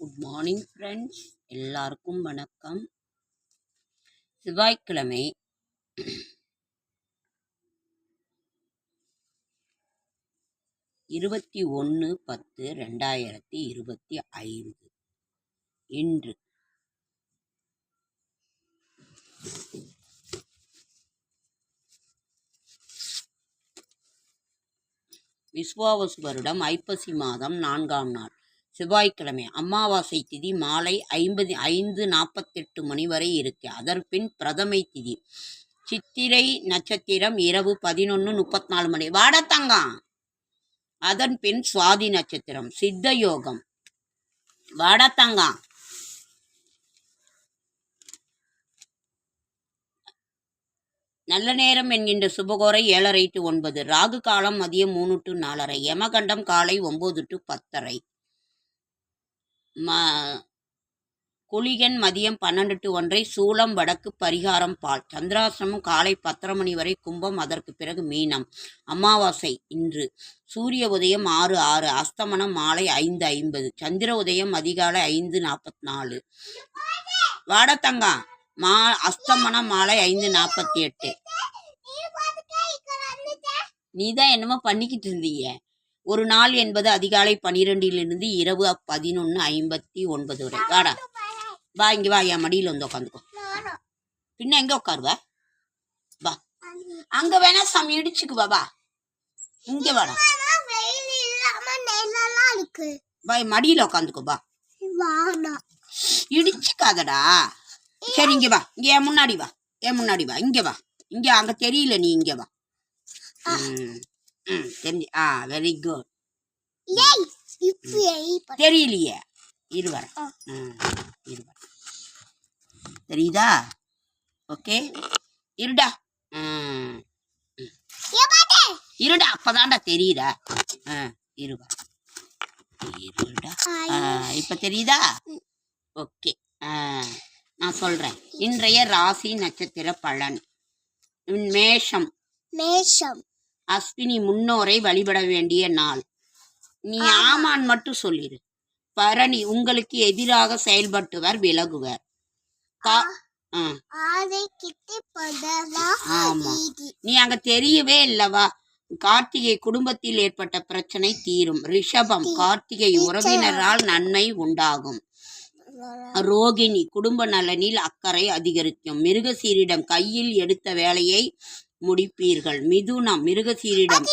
Good morning friends எல்லாருக்கும் வணக்கம். செவ்வாய்க்கிழமை. இருபத்தி ஒன்று பத்து ரெண்டாயிரத்தி இருபத்தி ஐந்து. இன்று. விஸ்வாவசு வருடம் ஐப்பசி மாதம் நான்காம் நாள். செவ்வாய்க்கிழமை அமாவாசை திதி மாலை ஐம்பது ஐந்து நாற்பத்தெட்டு மணி வரை இருக்கு. அதற்பின் பிரதமை திதி. சித்திரை நட்சத்திரம் இரவு பதினொன்று முப்பத்தி நாலு மணி. வாடத்தங்கம் அதன் பின் சுவாதி நட்சத்திரம் சித்த யோகம். வாடத்தங்கம் நல்ல நேரம் என்கின்ற சுபகோரை ஏழரை டு ஒன்பது. ராகு காலம் மதியம் மூணு டு நாலரை. யமகண்டம் காலை ஒம்பது டு பத்தரை. ம குளிகன் மதியம் பன்னெண்டு டு ஒன்றை சூளம் வடக்கு பரிகாரம் பால். சந்திராசிரமம் காலை பத்தரை மணி வரை கும்பம் அதற்கு பிறகு மீனம். அமாவாசை இன்று. சூரிய உதயம் ஆறு ஆறு அஸ்தமனம் மாலை ஐந்து ஐம்பது சந்திர உதயம் அதிகாலை ஐந்து நாற்பத்தி நாலு வாடத்தங்கா மா அஸ்தமனம் மாலை ஐந்து நாற்பத்தி எட்டு. நீ தான் என்னமோ பண்ணிக்கிட்டு இருந்தீங்க. ஒரு நாள் என்பது அதிகாலை பனிரெண்டிலிருந்து இரவு பதினொன்று ஐம்பத்தி ஒன்பது வரை. வாடா. வா இங்கே வா என் மடியில் வந்து உட்காந்துக்கோ பின்ன எங்கே உட்காருவ வா. அங்கே வேணா சாமி இடிச்சுக்குவா வா இங்கே வாடா. வா என் மடியில் உட்காந்துக்கோ வா. இடிச்சுக்காதடா. சரி இங்கே வா. இங்கே என் முன்னாடி வா. என் முன்னாடி வா. இங்கே வா. இங்கே அங்கே தெரியல நீ இங்கே வா. ம், ம், தெரிஞ்சு ஆ வெரி குட் தெரியலையே. இரு வரேன் ம், இரு வரேன். தெரியுதா? ஓகே. இருடா. இருடா அப்பதான்டா தெரியுதா? ஆ இரு வரேன். இருடா. இப்ப தெரியுதா? ஓகே. நான் சொல்றேன். இன்றைய ராசி நட்சத்திர பலன். மேஷம். மேஷம். அஸ்வினி முன்னோரை வழிபட வேண்டிய நாள். நீ ஆமான் மட்டும் சொல்லிடு பரணி உங்களுக்கு எதிராக செயல்பட்டுவர் விலகுவர். ஆமா. நீ அங்க தெரியவே இல்லவா? கார்த்திகை குடும்பத்தில் ஏற்பட்ட பிரச்சனை தீரும். ரிஷபம் கார்த்திகை உறவினரால் நன்மை உண்டாகும். ரோகிணி குடும்ப நலனில் அக்கறை அதிகரிக்கும். மிருகசீரிடம் கையில் எடுத்த வேலையை முடிப்பீர்கள். மிதுனம் மிருகசீரிடம்.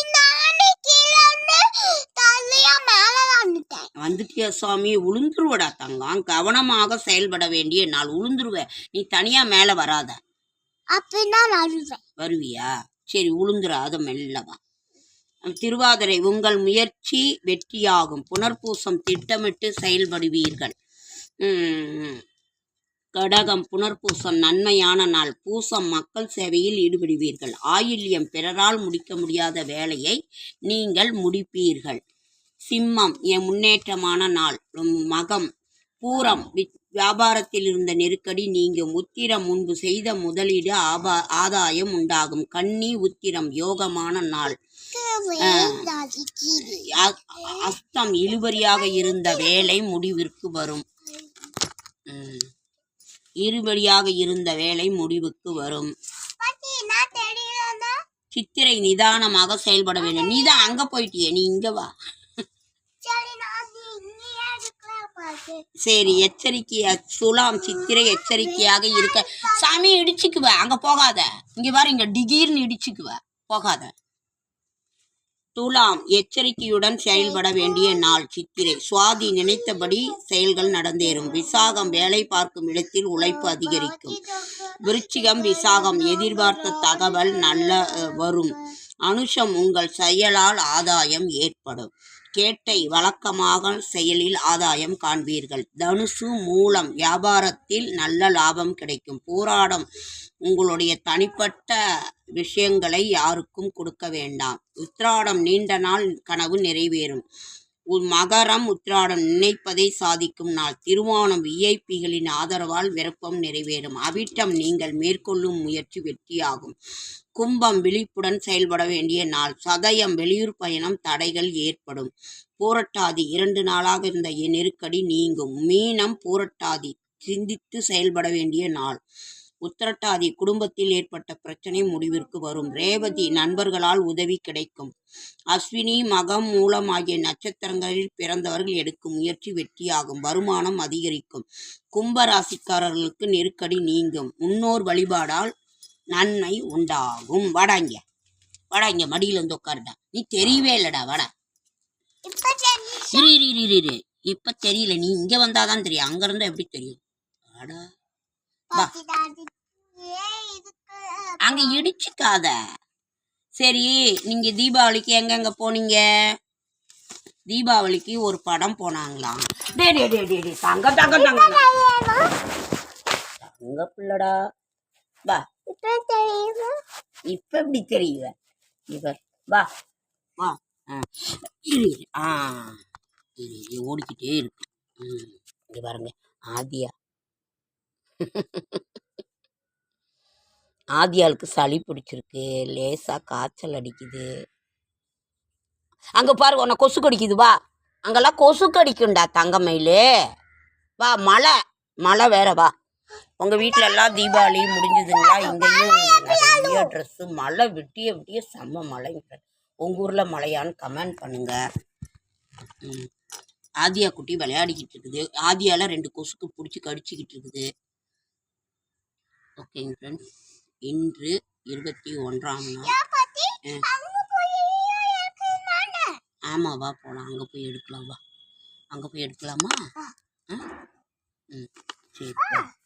வந்துட்டியா சுவாமி உளுந்துருவடா தங்கம். கவனமாக செயல்பட வேண்டிய நாள். உளுந்துருவ. நீ தனியா மேல வராத. வருவியா? சரி உளுந்துராத மெல்லவா திருவாதிரை உங்கள் முயற்சி வெற்றியாகும். புனர்பூசம் திட்டமிட்டு செயல்படுவீர்கள். உம், கடகம் புனர்பூசம் நன்மையான நாள். பூசம் மக்கள் சேவையில் ஈடுபடுவீர்கள். ஆயில்யம் பிறரால் முடிக்க முடியாத வேலையை நீங்கள் முடிப்பீர்கள். சிம்மம் என் முன்னேற்றமான நாள். மகம் பூரம் வியாபாரத்தில் இருந்த நெருக்கடி நீங்கும். உத்திரம் முன்பு செய்த முதலீடு ஆபா ஆதாயம் உண்டாகும். கன்னி உத்திரம் யோகமான நாள். அஸ்தம் இழுபறியாக இருந்த வேலை முடிவிற்கு வரும். இருபடியாக இருந்த வேலை முடிவுக்கு வரும். சித்திரை நிதானமாக செயல்பட வேண்டும். நீ தான் அங்க போயிட்டியே. நீ இங்க வா. சரி எச்சரிக்கையா சுலாம் சித்திரை எச்சரிக்கையாக இருக்க. சாமி இடிச்சுக்குவ. அங்க போகாத. இங்க பாரு இங்க திடீர்னு இடிச்சுக்குவ. போகாத. துலாம் எச்சரிக்கையுடன் செயல்பட வேண்டிய நாள் சித்திரை. சுவாதி நினைத்தபடி செயல்கள் நடந்தேறும். விசாகம் வேலை பார்க்கும் இடத்தில் உழைப்பு அதிகரிக்கும். விருச்சிகம் விசாகம் எதிர்பார்த்த தகவல் நல்ல வரும். அனுஷம் உங்கள் செயலால் ஆதாயம் ஏற்படும். கேட்டை வழக்கமாக செயலில் ஆதாயம் காண்பீர்கள். தனுசு மூலம் வியாபாரத்தில் நல்ல லாபம் கிடைக்கும். போராடம் உங்களுடைய தனிப்பட்ட விஷயங்களை யாருக்கும் கொடுக்க வேண்டாம். உத்ராடம் நீண்ட நாள் கனவு நிறைவேறும். உ- மகரம் உத்திராடம் நினைப்பதை சாதிக்கும் நாள். திருவோணம் விஐபிகளின் ஆதரவால் விருப்பம் நிறைவேறும். அவிட்டம் நீங்கள் மேற்கொள்ளும் முயற்சி வெற்றியாகும். கும்பம் விழிப்புடன் செயல்பட வேண்டிய நாள். சதயம் வெளியூர் பயணம் தடைகள் ஏற்படும். பூரட்டாதி இரண்டு நாளாக இருந்த நெருக்கடி நீங்கும். மீனம் பூரட்டாதி சிந்தித்து செயல்பட வேண்டிய நாள். உத்திரட்டாதி குடும்பத்தில் ஏற்பட்ட பிரச்சனை முடிவிற்கு வரும். ரேவதி நண்பர்களால் உதவி கிடைக்கும். அஸ்வினி மகம் மூலம் ஆகிய நட்சத்திரங்களில் பிறந்தவர்கள் எடுக்கும் முயற்சி வெற்றியாகும். வருமானம் அதிகரிக்கும். கும்ப ராசிக்காரர்களுக்கு நெருக்கடி நீங்கும். முன்னோர் வழிபாடால் நன்மை உண்டாகும். வாடா இங்க. வாடா இங்க மடியில வந்து உட்காருடா. நீ தெரியவே இல்லடா. வாடா. இரு இரு இரு இரு. இப்ப தெரியல. நீ இங்க வந்தாதான் தெரியும். அங்க இருந்தா எப்படி தெரியும்? வாடா. அங்க இடிச்சுக்காத. சரி நீங்க தீபாவளிக்கு எங்கெங்க போனீங்க? தீபாவளிக்கு ஒரு படம் போனாங்களாம். டே டே டே டே தங்க தங்க தங்க? தங்க பிள்ளடா. வா. இப்ப இப்ப எப்படி தெரியுத இவ வா. வா. ஆ. இரு ஆ. இரு ஓடிக்கிட்டே இருக்கு. இங்க பாருங்க. ஆதியா. ஆதியாளுக்கு சளி பிடிச்சிருக்கு லேசா காய்ச்சல் அடிக்குது. அங்க பாரு உன்னை கொசு கடிக்குது வா. அங்கெல்லாம் கொசு கடிக்கும்டா தங்கமயிலே. வா மழை. மழை வேற வா. உங்க வீட்ல எல்லாம் தீபாவளி முடிஞ்சதுங்களா? இங்கேயும் நிறைய ட்ரெஸ்ஸு மழை விட்டிய விட்டிய செம்ம மழை. உங்க ஊர்ல மழையான்னு கமெண்ட் பண்ணுங்க. ஆதியா குட்டி விளையாடிக்கிட்டு இருக்குது. ஆதியால ரெண்டு கொசுக்கு பிடிச்சி கடிச்சிக்கிட்டு இருக்குது. ஓகேங்க ஃப்ரெண்ட்ஸ் இன்று இருபத்தி ஒன்றாம் நாள். ஏன் பாத்தி? ம். அங்க போய் இருக்கு நானு. ஆமா வா போலாம். அங்க போய் எடுக்கலாம் வா. அங்க போய் எடுக்கலாமா? ம் சரி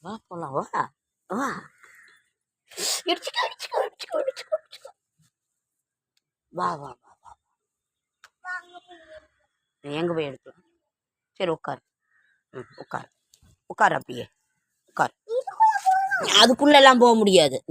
வா. போலாம் வா. வா. வா வா வா வா எங்க போய் எடுக்கலாம்? சரி உட்கார். ம் உட்கார். உட்கார் அப்படியே. அதுக்குள்ளெல்லாம் போக முடியாது.